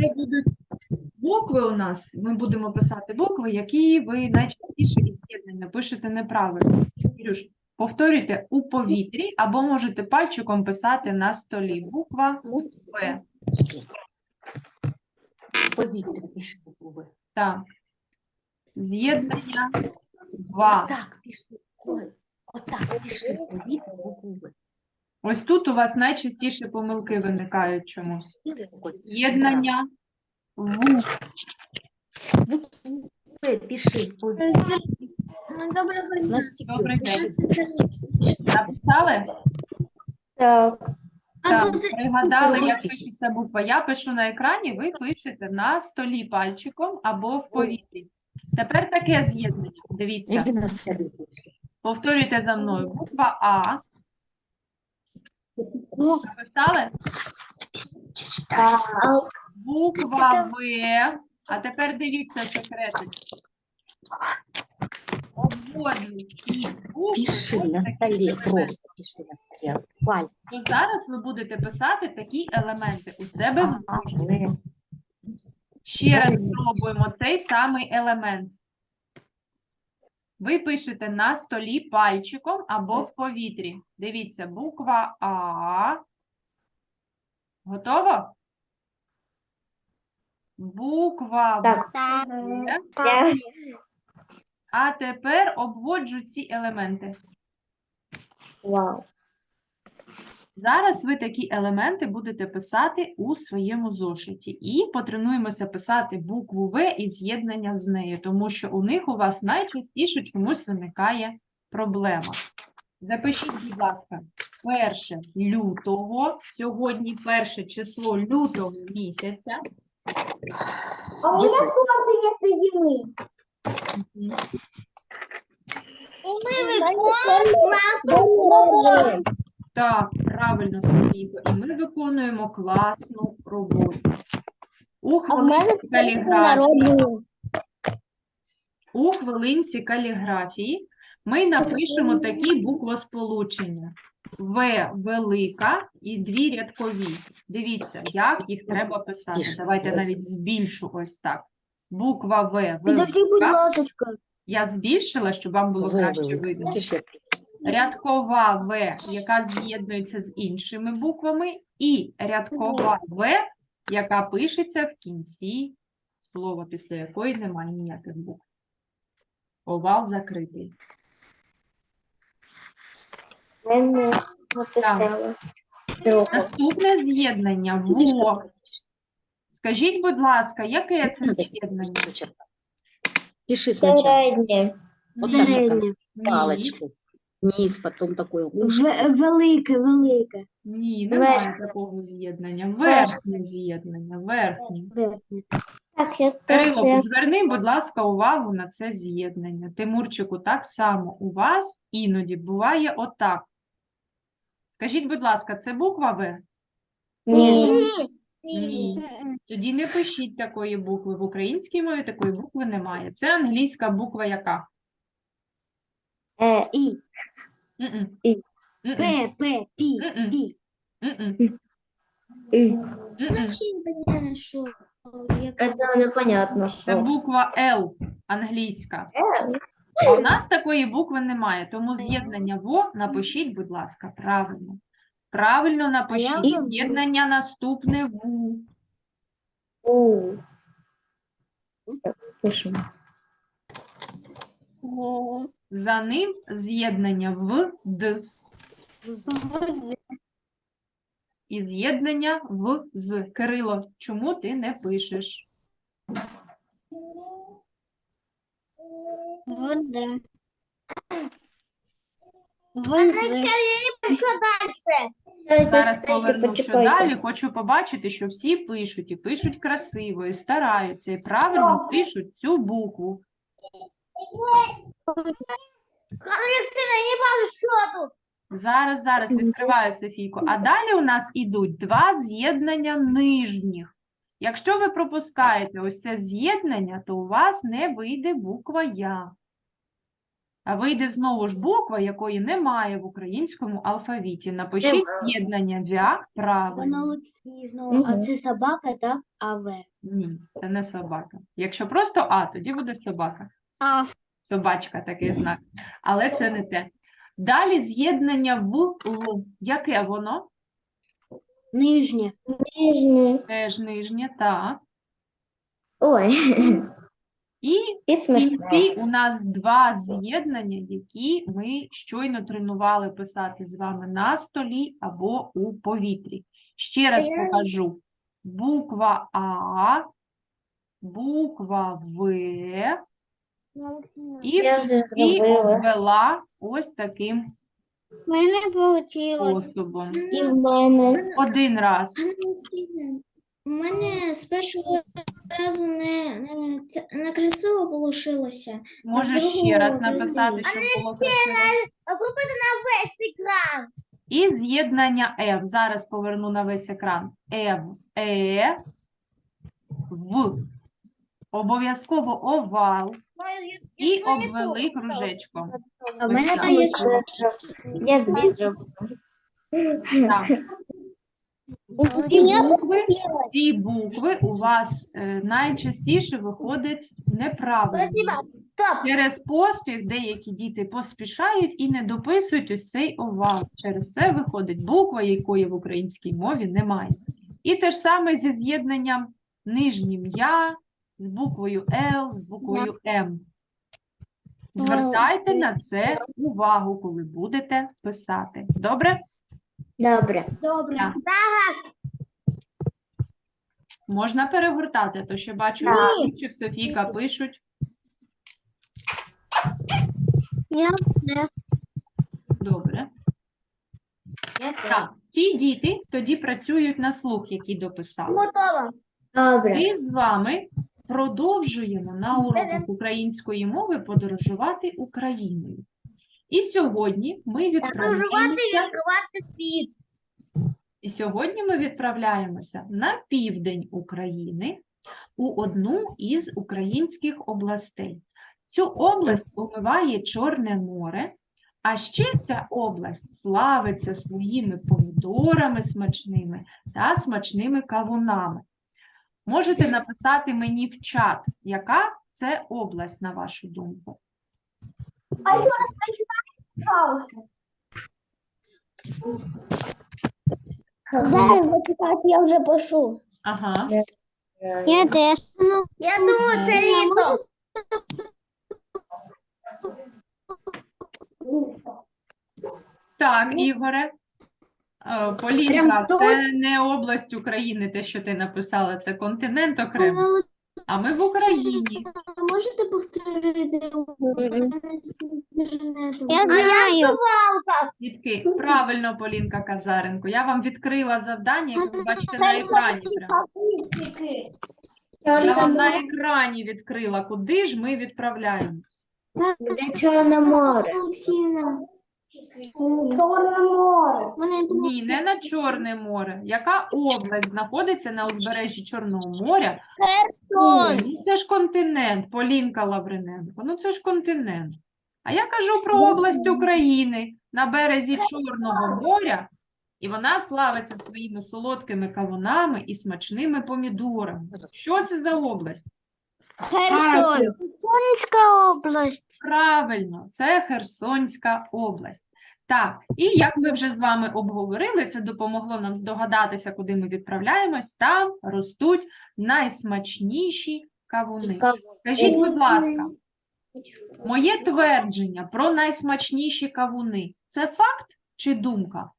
це будуть букви у нас. Ми будемо писати букви, які ви найчастіше із з'єднання пишете неправильно. Кирюш, повторюйте у повітрі або можете пальчиком писати на столі. Буква В. Повітря пиши букву В. Так. З'єднання 2. Отак пиши. Отак пиши повітря букву В. Ось тут у вас найчастіше помилки виникають чомусь. І рукою. З'єднання В. Пиши. Доброго дня. На стеклі Добрий день. Пиши. Написали? Так. Так, пригадали, як пишеться буква. Я пишу на екрані, ви пишете на столі пальчиком або в повітрі. Тепер таке з'єднання. Дивіться, повторюйте за мною. Буква А. Написали? Читай. Буква В. А тепер дивіться секрети. Обводжу ці. Пиши на столі, просто пиши на столі. То зараз ви будете писати такі елементи у себе в зошиті. Ще раз спробуємо цей самий елемент. Ви пишете на столі пальчиком або в повітрі. Дивіться, буква А. Готово? Буква Так. В. А тепер обводжу ці елементи. Вау. Зараз ви такі елементи будете писати у своєму зошиті. І потренуємося писати букву В і з'єднання з нею, тому що у них у вас найчастіше чомусь виникає проблема. Запишіть, будь ласка, перше лютого, сьогодні перше число лютого місяця. А у меня солнце вместо зимы. Мгм. Так, правильно, Софійко. І ми виконуємо класну роботу. У хвилинці каліграфії, у хвилинці каліграфії ми напишемо такі буквосполучення. В велика і дві рядкові. Дивіться, як їх треба писати. Давайте навіть збільшу ось так. Буква В велика. Я збільшила, щоб вам було краще видно. Рядкова В, яка з'єднується з іншими буквами, і рядкова В, яка пишеться в кінці слова, після якої немає ніяких букв. Овал закритий. Трохи. Наступне з'єднання ВО. Скажіть, будь ласка, яке це з'єднання? Пиши сначала. Середнє. Вот так, вот так, Ні, палочкой. Низ, потом такое ушко. Велике, велике. ні, немає такого з'єднання. Верхнє з'єднання, верхнє. Верхнє. Так, я Кирило, зверни, будь ласка, увагу на це з'єднання. Тимурчику, так само у вас іноді буває отак. Скажіть, будь ласка, це буква В? Ні. Ні. Тоді не пишіть такої букви. В українській мові такої букви немає. Це англійська буква яка? Е, І. М-м. І. М-м. П, П, Пі, Мгм. Пі. М-м. І. М-м. Вообще непонятно, что я Це непонятно, Це що. буква Л англійська. Е, А у нас такої букви немає, тому з'єднання ВО напишіть, будь ласка, правильно. Правильно напишіть з'єднання наступне ВУ. У. Так, пишемо. За ним з'єднання в Д і з'єднання в з. Кирило, чому ти не пишеш? Зараз поверну що далі. Хочу побачити, що всі пишуть і пишуть красиво, і стараються, і правильно пишуть цю букву. Зараз, зараз відкриваю Софійку. А далі у нас ідуть два з'єднання нижніх. Якщо ви пропускаєте ось це з'єднання, то у вас не вийде буква Я. А вийде знову ж буква, якої немає в українському алфавіті. Напишіть з'єднання вя правильно. А це собака, так? А В. Ні, це не собака. Якщо просто А, тоді буде собака. А. Собачка такий знак. Але це не те. Далі з'єднання в Л. Яке воно? Нижнє. Нижний. Теж нижнє, так. Ой. І І в кінці у нас два з'єднання, які ми щойно тренували писати з вами на столі або у повітрі. Ще раз покажу. Буква А, буква В, і Я вже зробила. обвела ось таким У мене вийшло. способом. І в мене. Один раз. У мене з першого разу не, не, не красиво получилося. Можеш ще раз красиво. написати, щоб було красиво. Зробити на весь екран. І з'єднання F. Зараз поверну на весь екран. F, Е, В. Обов'язково овал і обвели кружечком. А в мене Так. вийшло. Я дві. Так. Ці букви, ці букви у вас е, найчастіше виходять неправильно. Через поспіх деякі діти поспішають і не дописують ось цей овал. Через це виходить буква, якої в українській мові немає. І те ж саме зі з'єднанням нижнім я з буквою Л, з буквою М. Звертайте на це увагу, коли будете писати. Добре? Добре. Добре. Так. Можна перегортати, то ще бачу, чи Софійка пишуть. Я Добре. Так, ті діти тоді працюють на слух, які дописали. Готово. Добре. Ми з вами продовжуємо на уроках української мови подорожувати Україною. І сьогодні ми відправляємося, і сьогодні ми відправляємося на південь України у одну із українських областей. Цю область омиває Чорне море, а ще ця область славиться своїми помідорами смачними та смачними кавунами. Можете написати мені в чат, яка це область, на вашу думку. А що пожалуйста. Зараз почекайте, я вже пишу. Ага. Я теж. Я думаю, це літо. Так, Ігоре. Е, Полінка, Прям це тут? не область України, те, що ти написала, це континент окремо. А ми в Україні. Можете повторити у мене з інтернету? Я знаю. Дітки, правильно, Полінка Казаренко. Я вам відкрила завдання, яке ви бачите на екрані. прямо. Я вам на екрані відкрила, куди ж ми відправляємось. Де Чорне море. Олексіївна, Чорне море. Ні, не на Чорне море. Яка область знаходиться на узбережжі Чорного моря? Сон. Ну, це ж континент, Полінка Лавриненко. Ну це ж континент. А я кажу про область України на березі Чорного моря, і вона славиться своїми солодкими кавунами і смачними помідорами. Що це за область? Херсон. Сонська область. Правильно, це Херсонська область. Так, і як ми вже з вами обговорили, це допомогло нам здогадатися, куди ми відправляємось. Там ростуть найсмачніші кавуни. Скажіть, будь ласка, моє твердження про найсмачніші кавуни це факт чи думка?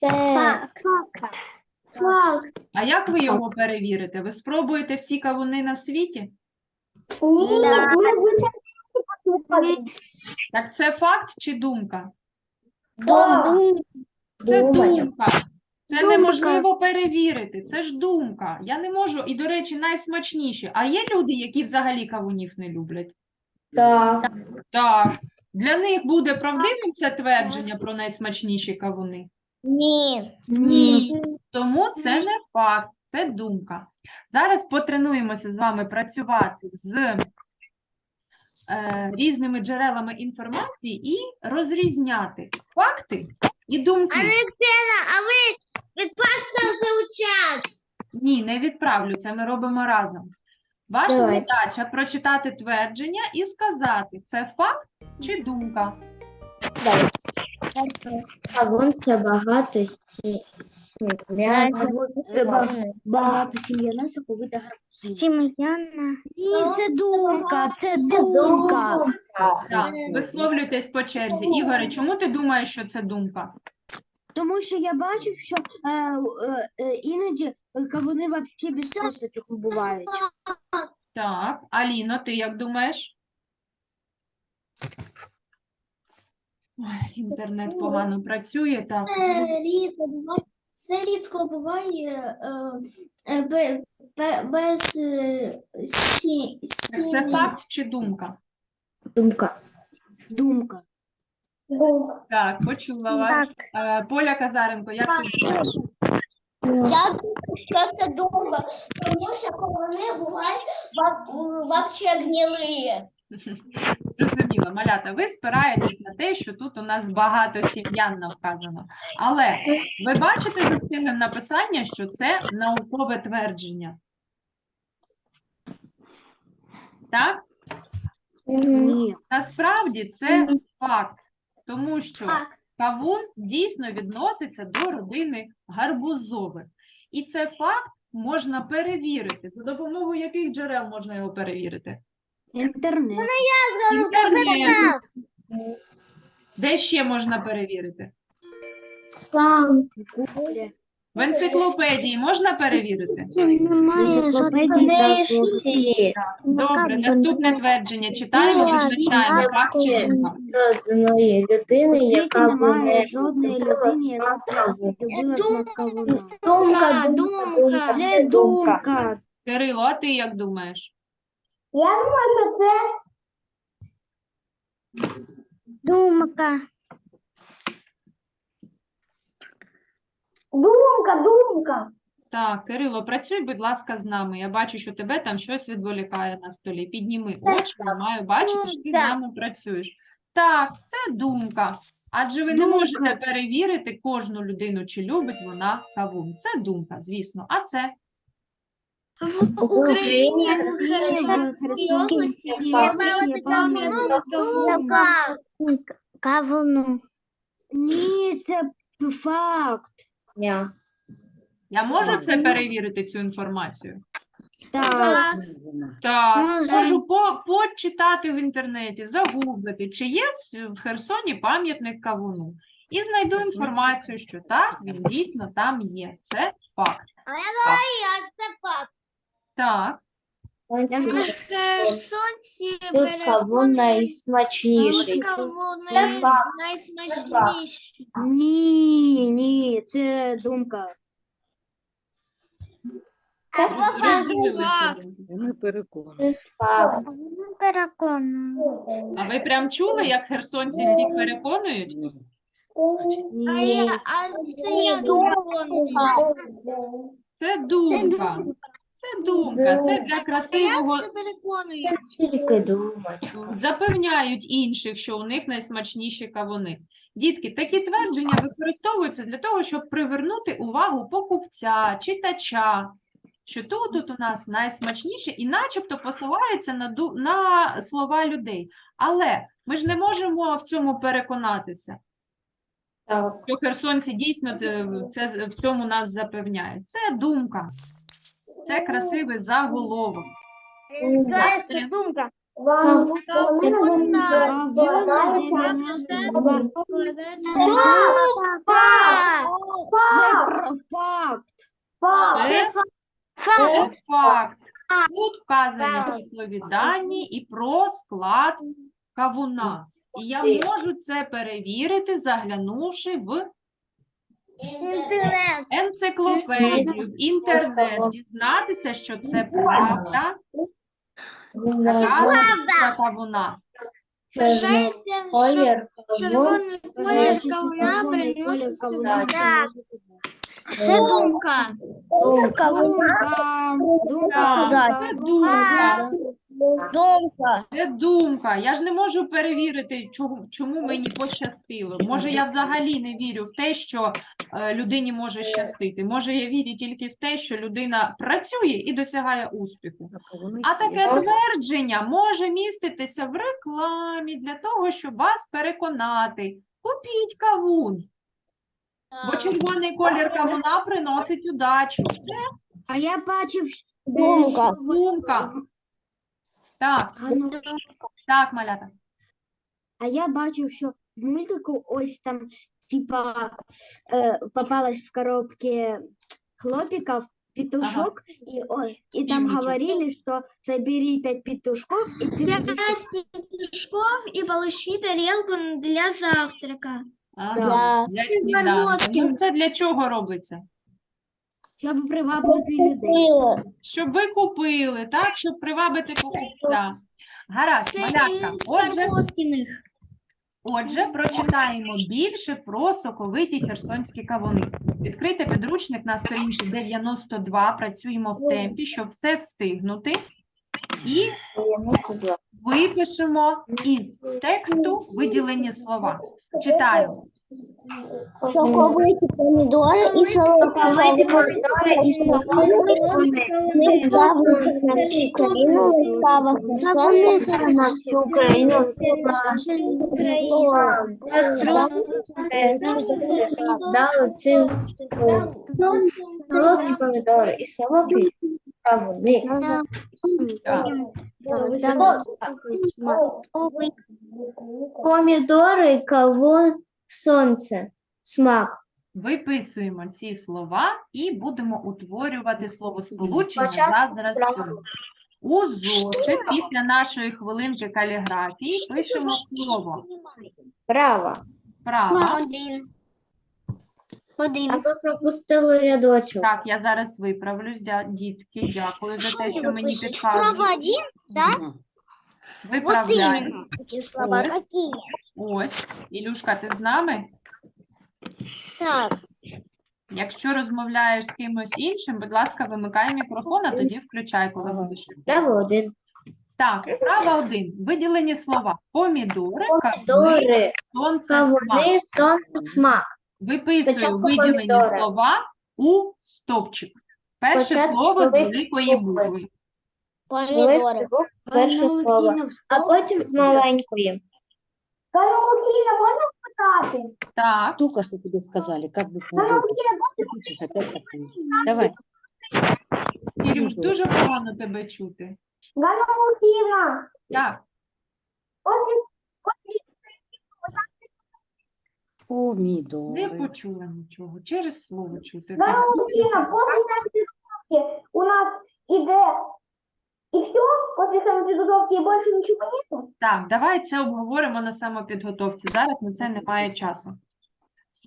Це факт. А як ви його перевірите? Ви спробуєте всі кавуни на світі? Ні, ми Так це факт чи думка? Це думка. Це неможливо перевірити. Це ж думка. Я не можу. І, до речі, найсмачніші. А є люди, які взагалі кавунів не люблять? Так. Так. Для них буде правдивим це твердження про найсмачніші кавуни? Ні. Ні. Тому це не факт, це думка. Зараз потренуємося з вами працювати з е, різними джерелами інформації і розрізняти факти і думки. а ви відпустите у чат. Ні, не відправлю, це ми робимо разом. Ваша Давай. задача прочитати твердження і сказати, це факт чи думка. Кавун це багато сі- Це багато сім'я нас повита гарбузів. сім'яна. Ні, це думка, це думка. Так, висловлюйтесь по черзі. Ігоре, чому ти думаєш, що це думка? Тому що я бачив, що е, е, е, іноді е, кавуни взагалі без косточок бувають. Так, Аліно, ти як думаєш? Ой, інтернет погано працює, так. Це рідко буває. Це рідко буває е, е, бе- бе- без е, сі, Це факт чи думка? Думка. Думка. Так, почула вас. Е, Поля Казаренко, як ти думаєш? Я думаю, що це думка, тому що вони бувають вообще гнилі. Зрозуміло, малята, ви спираєтесь на те, що тут у нас багато сім'янно вказано. Але ви бачите за стилем написання, що це наукове твердження. Так? Ні. Насправді це факт, тому що кавун дійсно відноситься до родини гарбузових. І це факт можна перевірити. За допомогою яких джерел можна його перевірити? Інтернет. Інтернет. Де ще можна перевірити? Сам. В енциклопедії можна перевірити? Енциклопедії також. Добре, наступне твердження. Читаємо, визначаємо факт чи думка. Жодної людини, яка б не жодної людини, яка б любила смак. Думка, думка. Це думка. Кирило, а ти як думаєш? Я думаю, що це Думка. думка, думка. Так, Кирило, працюй, будь ласка, з нами. Я бачу, що тебе там щось відволікає на столі. Підніми очі, я маю бачити, що ти з нами працюєш. Так, це думка. Адже ви не Думка. можете перевірити кожну людину, чи любить вона кавун. Це думка, звісно. А це В Україні в Херсонській області пам'ятник кавуна. Кавуну. Ні, це факт. я можу це перевірити, цю інформацію? Так. Так, можу по, почитати в інтернеті, загуглити, чи є в, в Херсоні пам'ятник кавуну. І знайду інформацію, що так, він дійсно там є. Це факт. А я говорю, це факт. Так, Херсонці Тут кавун найсмачніший. кавуни Це факт. найсмачніші. Ні, ні, це думка. зрозуміли факт. Ми переконані. А ви прям чули, як херсонці всіх переконують? А, я, а це я переконую. Це думка. Це думка. Це для красивого. переконують? Тільки думати. Запевняють інших, що у них найсмачніші кавуни. Дітки, такі твердження використовуються для того, щоб привернути увагу покупця, читача, що тут, тут у нас найсмачніше, і начебто посилаються на, ду- на слова людей. Але ми ж не можемо в цьому переконатися, Так. що херсонці дійсно це, це в цьому нас запевняють. Це думка, це красивий заголовок. Думка. Факт. Це Це факт. Тут вказані числові дані і про склад кавуна. І я можу це перевірити, заглянувши в Інтернет. енциклопедію, в інтернет, дізнатися, що це правда, така назва кавуна. Вважається, що червоний колір кавуна приносить сюди. Це думка. Думка. Думка. Думка. думка. Думка. Це думка. Я ж не можу перевірити, чому, чому мені пощастило. Може, я взагалі не вірю в те, що е, людині може щастити. Може, я вірю тільки в те, що людина працює і досягає успіху. А таке твердження може міститися в рекламі для того, щоб вас переконати. Купіть кавун, бо червоний колір кавуна приносить удачу. Це А я бачив, що, Думка. думка. Так, А, ну, так, малята. а я бачив, що в мультику ось там, типа, е, попалась в коробке хлопиков петушок, и, о, и там говорили, что забери пять петушков, и ты будешь Пять петушков и получи тарелку для завтрака. Ага, для сніданку. Барбоскін. Ну, це для чого робиться? Щоб привабити людей. Щоб ви купили, так? Щоб привабити покупця. Гаразд, малятка. Отже, отже, прочитаємо більше про соковиті херсонські кавуни. Відкрийте підручник на сторінці 92, працюємо в темпі, щоб все встигнути. І випишемо із тексту виділені слова. Читаю. Соковиті помідори і солодковиті помідори і Ми славимося на всю Україну, слава Херсону, на всю Україну. Дали цим солодкі помідори і солодкі кавуни. Помідори, кавун, сонце, смак. Виписуємо ці слова і будемо утворювати словосполучення Спочатку за зразком. У зошит після нашої хвилинки каліграфії пишемо слово Право. право. Один. Один. А ви пропустили рядочок. Так, я зараз виправлюсь, дя- дітки. Дякую за те, що мені підказують. один, да? Виправляю. Такие слова. Ось. Какие? Ось. Ілюшка, ти з нами? Так. Якщо розмовляєш з кимось іншим, будь ласка, вимикай мікрофон, а тоді включай, коли будеш. Право один. Так, справа один. Виділені слова. Помідори, кавуни, Помідори, сонце, смак. кавуни, сонце, смак. Виписую Спочатку виділені помідори. слова у стовпчик. Перше Спочатку слово з великі великої букви. Велике перше слово. А потім з маленької. Галина, можно пытаться? Так, Только что тебе сказали, как бы Ты хочешь опять такое. Давай. Кирюш, дуже погано тебе чути. Галина Алексеевна, Так, после, после не Помидоры. почула нічого. Через слово чути. Галина Алексеевна, после самоподготовки у нас иде и все? После самоподготовки и больше ничего нету? Так, давай це обговоримо на самопідготовці. Зараз на це немає часу.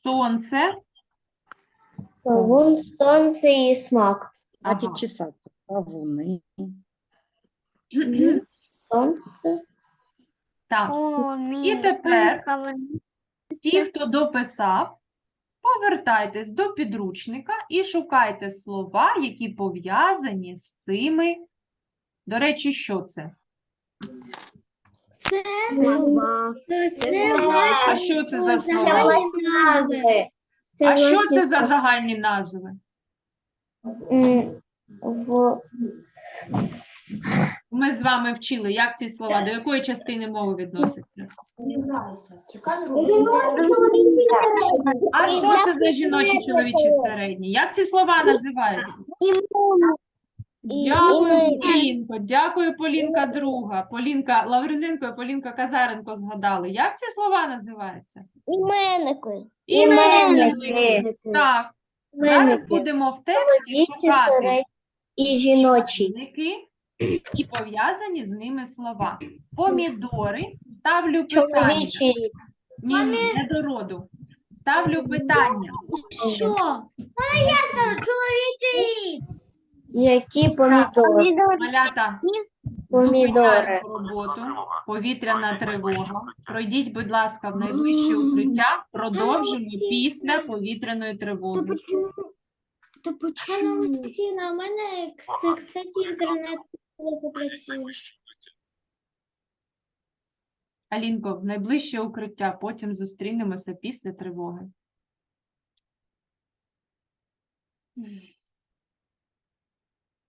Сонце. Кавун, сонце і смак. Хватит Ага. чесаться. Кавуны. Сонце. Так, І тепер ті, хто дописав, повертайтесь до підручника і шукайте слова, які пов'язані з цими. До речі, що це? Це, Слова. це А А що це за Це слова? власні назви. Це А що це за загальні назви? В- Ми з вами вчили, як ці слова, до якої частини мови відносяться? А що це за жіночі чоловічі середні? Як ці слова називаються? Дякую, Полінко. Дякую, Полінка друга. Полінка Лавриненко і Полінка Казаренко згадали. Як ці слова називаються? Іменники. Іменники. Іменники. Так, зараз будемо в тексті шукати і жіночі. іменники і пов'язані з ними слова. Помідори. Ставлю питання. Чоловічий. Ні, ні, не до роду. Ставлю питання. що? Які помідори? Малята, Помідори. зупиняємо роботу. Повітряна тривога. Пройдіть, будь ласка, в найближче укриття. Продовжимо після повітряної Да тривоги. почему? Да Анна почему? Олексійовна, мене, кстати, інтернет плохо працює. Алінко, в найближче укриття, потім зустрінемося після тривоги.